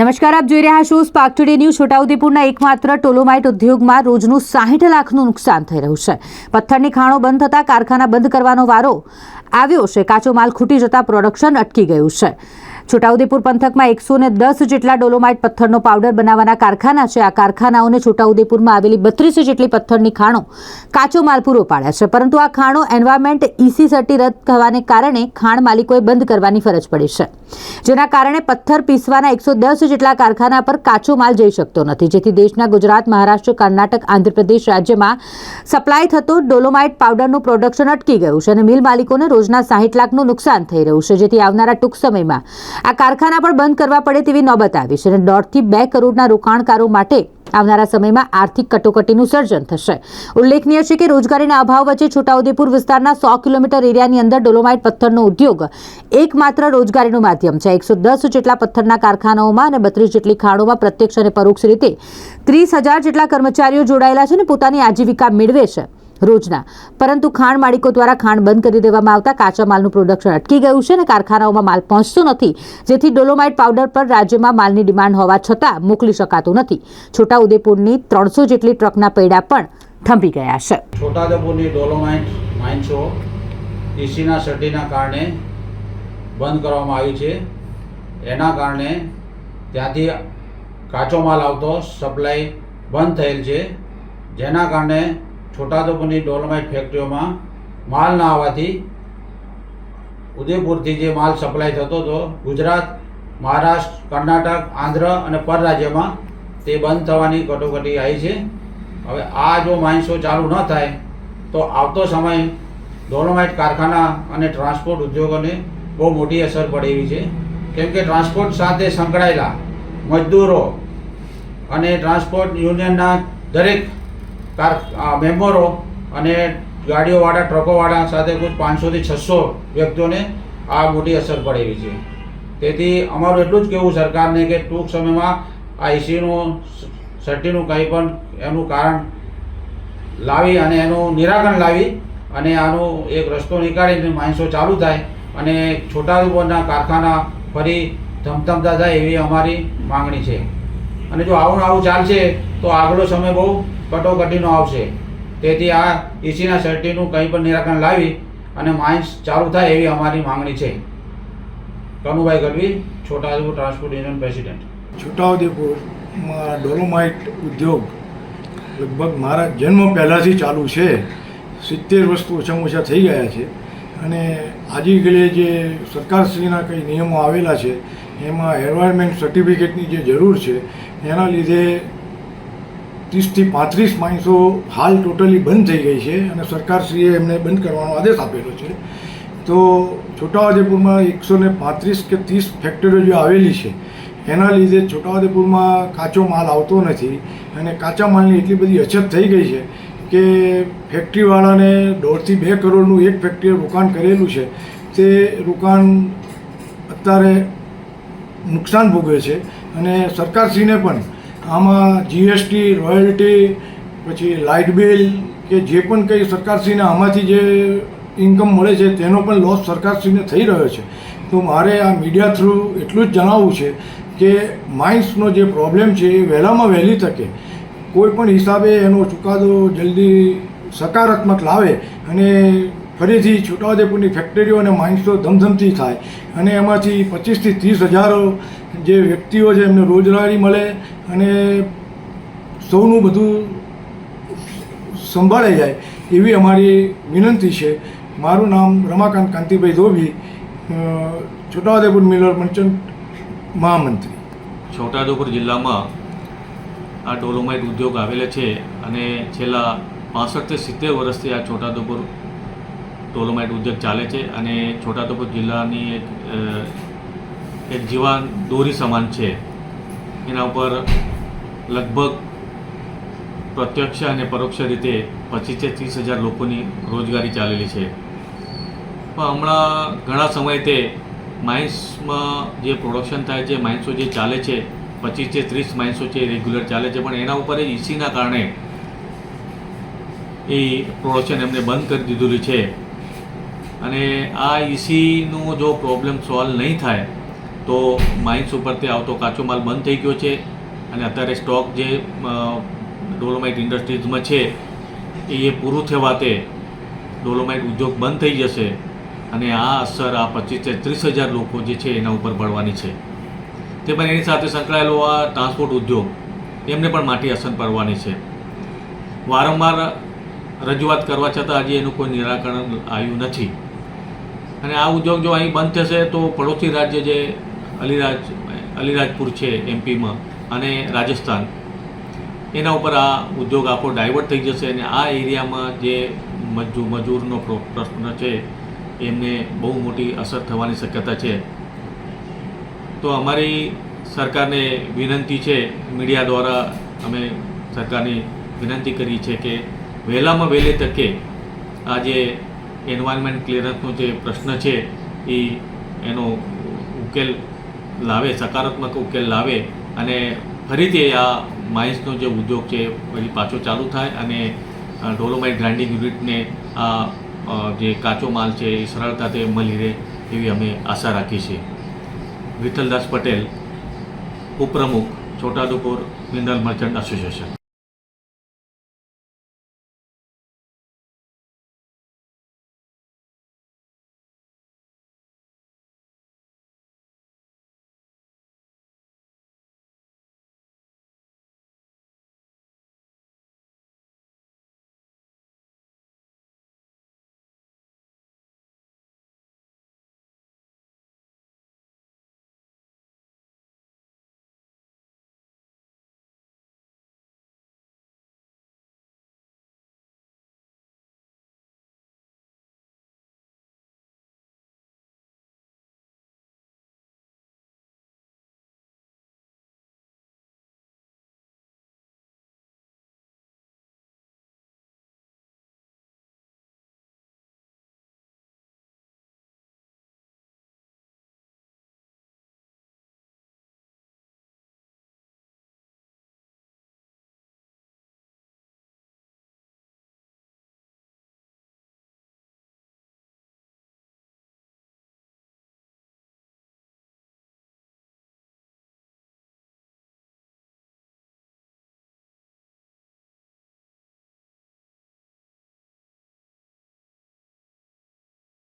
નમસ્કાર, આપ જોઈ રહ્યા છો સ્પાર્ક ટુડે ન્યૂઝ છોટાઉદેપુરના એકમાત્ર ટોલોમાઇટ ઉદ્યોગમાં રોજનું સાહીઠ લાખનું નુકસાન થઈ રહ્યું છે. પથ્થરની ખાણો બંધ થતાં કારખાના બંધ કરવાનો વારો આવ્યો છે. કાચો માલ ખૂટી જતાં પ્રોડક્શન અટકી ગયું છે. છોટાઉદેપુર પંથકમાં એકસો ને દસ જેટલા ડોલોમાઇટ પથ્થરનો પાવડર બનાવવાના કારખાના છે. આ કારખાનાઓને છોટાઉદેપુરમાં આવેલી બત્રીસ જેટલી પથ્થરની ખાણો કાચો માલ પૂરો પાડે છે. પરંતુ આ ખાણો એન્વાયરમેન્ટ ઇસી સર્ટી રદ થવાને કારણે ખાણ માલિકોએ બંધ કરવાની ફરજ પડી છે. જેના કારણે પથ્થર પીસવાના એકસો દસ જેટલા કારખાના પર કાચો માલ જઈ શકતો નથી. જેથી દેશના ગુજરાત, મહારાષ્ટ્ર, કર્ણાટક, આંધ્રપ્રદેશ રાજ્યમાં સપ્લાય થતો ડોલોમાઇટ પાવડરનું પ્રોડક્શન અટકી ગયું છે અને મિલ માલિકોને રોજના સાહીઠ લાખનું નુકસાન થઈ રહ્યું છે. જેથી આવનારા ટૂંક સમયમાં આ કારખાના પણ બંધ કરવા પડે તેવી નોબત આવી છે અને દોઢથી બે કરોડના રોકાણકારો માટે આવનારા સમયમાં આર્થિક કટોકટીનું સર્જન થશે. ઉલ્લેખનીય છે કે રોજગારીના અભાવ વચ્ચે છોટાઉદેપુર વિસ્તારના સો કિલોમીટર એરિયાની અંદર ડોલોમાઇટ પથ્થરનો ઉદ્યોગ એકમાત્ર રોજગારીનું માધ્યમ છે. એકસો દસ જેટલા પથ્થરના કારખાનાઓમાં અને બત્રીસ જેટલી ખાણોમાં પ્રત્યક્ષ અને પરોક્ષ રીતે ત્રીસ હજાર જેટલા કર્મચારીઓ જોડાયેલા છે અને પોતાની આજીવિકા મેળવે છે. રોજના. પરંતુ ખાણ માલિકો દ્વારા ખાણ બંધ કરી દેવામાં આવતા કાચા માલનું પ્રોડક્શન અટકી ગયું છે અને કારખાનાઓમાં માલ પહોંચતો નથી. જેથી ડોલોમાઇટ પાવડર પર રાજ્યમાં માલની ડિમાન્ડ હોવા છતાં મોકલી શકાતું નથી. છોટાઉદેપુરની ત્રણસો જેટલી ટ્રકના પૈડા પણ થંભી ગયા છે. છોટાઉદેપુરની ડોલોમાઇટ માઇન્સો ઈસીના સર્ટીના કારણે બંધ કરવામાં આવી છે. એના કારણે ત્યાંથી કાચો માલ આવતો, સપ્લાય બંધ થયેલ છે. જેના કારણે છોટાઉદેપુરની ડોલોમાઇટ ફેક્ટરીઓમાં માલ ના આવવાથી ઉદયપુરથી જે માલ સપ્લાય થતો હતો, ગુજરાત, મહારાષ્ટ્ર, કર્ણાટક, આંધ્ર અને પર રાજ્યમાં તે બંધ થવાની કટોકટી આવી છે. હવે આ જો માઇન્સો ચાલુ ન થાય, તો આવતો સમય ડોલોમાઇટ કારખાના અને ટ્રાન્સપોર્ટ ઉદ્યોગોને બહુ મોટી અસર પડે એવી છે. કેમ કે ટ્રાન્સપોર્ટ સાથે સંકળાયેલા મજદૂરો અને ટ્રાન્સપોર્ટ યુનિયનના દરેક કાર મેમ્બરો અને ગાડીઓવાળા, ટ્રકોવાળા સાથે કોઈ પાંચસોથી છસો વ્યક્તિઓને આ મોટી અસર પડેલી છે. તેથી અમારું એટલું જ કહેવું સરકારને કે ટૂંક સમયમાં આ એસીનું સર્ટીનું કંઈ પણ એનું કારણ લાવી અને એનું નિરાકરણ લાવી અને આનો એક રસ્તો નીકાળીને માણસો ચાલુ થાય અને છોટાઉદેપુરના કારખાના ફરી ધમધમતા થાય એવી અમારી માંગણી છે. અને જો આવું આવું ચાલશે, તો આગલો સમય બહુ કટોકટીનો આવશે. તેથી આ એસીના સર્ટીનું કંઈ પણ નિરાકરણ લાવી અને માઇન્સ ચાલુ થાય એવી અમારી માંગણી છે. Kanubhai Gadhvi, Chhotaudepur transport union president. છોટાઉદેપુરમાં dolomite ઉદ્યોગ લગભગ મારા જન્મ પહેલાંથી ચાલુ છે. સિત્તેર વર્ષ ઓછામાં ઓછા થઈ ગયા છે. અને આજે ગળે જે સરકારશ્રીના કંઈ નિયમો આવેલા છે, એમાં એન્વાયરમેન્ટ સર્ટિફિકેટની જે જરૂર છે, એના લીધે ત્રીસથી પાંત્રીસ માણસો હાલ ટોટલી બંધ થઈ ગઈ છે અને સરકારશ્રીએ એમને બંધ કરવાનો આદેશ આપેલો છે. તો છોટાઉદેપુરમાં એકસો ને પાંત્રીસ કે ત્રીસ ફેક્ટરીઓ જે આવેલી છે, એના લીધે છોટાઉદેપુરમાં કાચો માલ આવતો નથી અને કાચા માલની એટલી બધી અછત થઈ ગઈ છે કે ફેક્ટરીવાળાને દોઢથી બે કરોડનું એક ફેક્ટરીએ રોકાણ કરેલું છે. તે રોકાણ અત્યારે નુકસાન ભોગવે છે અને સરકારશ્રીને પણ આમાં જીએસટી રોયલ્ટી પછી લાઇટ બિલ કે જે પણ કંઈ સરકારશ્રીને આમાંથી જે ઇન્કમ મળે છે, તેનો પણ લોસ સરકારશ્રીને થઈ રહ્યો છે. તો મારે આ મીડિયા થ્રુ એટલું જ જણાવવું છે કે માઇન્સનો જે પ્રોબ્લેમ છે એ વહેલામાં વહેલી તકે કોઈ પણ હિસાબે એનો ચુકાદો જલ્દી સકારાત્મક લાવે અને ફરીથી છોટાઉદેપુરની ફેક્ટરીઓ અને માઇન્સો ધમધમતી થાય અને એમાંથી પચીસથી ત્રીસ હજારો જે વ્યક્તિઓ છે, એમને રોજગારી મળે અને સૌનું બધું સંભાળાઈ જાય એવી અમારી વિનંતી છે. મારું નામ રમાકાંત કાંતિભાઈ ધોબી છોટાઉદેપુર મિલર મર્ચન્ટ મહામંત્રી. છોટાઉદેપુર જિલ્લામાં આ ડોલોમાઇટ ઉદ્યોગ આવેલો છે અને છેલ્લા પાસઠથી સિત્તેર વર્ષથી આ છોટાઉદેપુર ડોલોમાઇટ ઉદ્યોગ ચાલે છે અને છોટાઉદેપુર જિલ્લાની એક એક જીવાન દોરી સમાન છે. એના ઉપર લગભગ પ્રત્યક્ષ અને પરોક્ષ રીતે પચીસથી ત્રીસ હજાર લોકોની રોજગારી ચાલેલી છે. પણ હમણાં ઘણા સમય તે માઇન્સમાં જે પ્રોડક્શન થાય છે, માઇન્સો જે ચાલે છે પચીસથી ત્રીસ માઇન્સો છે રેગ્યુલર ચાલે છે, પણ એના ઉપર ઇસીના કારણે એ પ્રોડક્શન એમને બંધ કરી દીધેલું છે. અને આ ઇસીનો જો પ્રોબ્લેમ સોલ્વ નહીં થાય, તો માઇન્સ ઉપરથી આવતો કાચો માલ બંધ થઈ ગયો છે. અને અત્યારે સ્ટોક જે ડોલોમાઇટ ઇન્ડસ્ટ્રીઝમાં છે, એ પૂરું થવાતે ડોલોમાઇટ ઉદ્યોગ બંધ થઈ જશે. અને આ અસર આ પચીસથી ત્રીસ હજાર લોકો જે છે એના ઉપર પડવાની છે. તે પણ એની સાથે સંકળાયેલો આ ટ્રાન્સપોર્ટ ઉદ્યોગ, એમને પણ માટી અસર પડવાની છે. વારંવાર રજૂઆત કરવા છતાં હજી એનું કોઈ નિરાકરણ આવ્યું નથી. અને આ ઉદ્યોગ જો અહીં બંધ થશે તો પડોશી રાજ્ય જે અલીરાજ, અલીરાજપુર છે એમપીમાં અને રાજસ્થાન, એના ઉપર આ ઉદ્યોગ આખો ડાયવર્ટ થઈ જશે અને આ એરિયામાં જે મજૂ, મજૂરનો પ્રશ્ન છે, એમને બહુ મોટી અસર થવાની શક્યતા છે. તો અમારી સરકારને વિનંતી છે, મીડિયા દ્વારા અમે સરકારની વિનંતી કરી છે કે વહેલામાં વહેલી તકે આ જે એન્વાયરમેન્ટ ક્લિયરન્સનો જે પ્રશ્ન છે, એ એનો ઉકેલ લાવે, સકારાત્મક ઉકેલ લાવે. અને ફરીથી આ માઇન્સનો જે ઉદ્યોગ છે, ફરી પાછો ચાલુ થાય અને ડોલોમાઇટ ગ્રાઇન્ડિંગ યુનિટને આ જે કાચો માલ છે, એ સરળતાથી મળી રહે એવી અમે આશા રાખી છે. વિઠ્ઠલદાસ પટેલ, ઉપપ્રમુખ, છોટાઉદેપુર મિનરલ મર્ચન્ટ એસોસિએશન.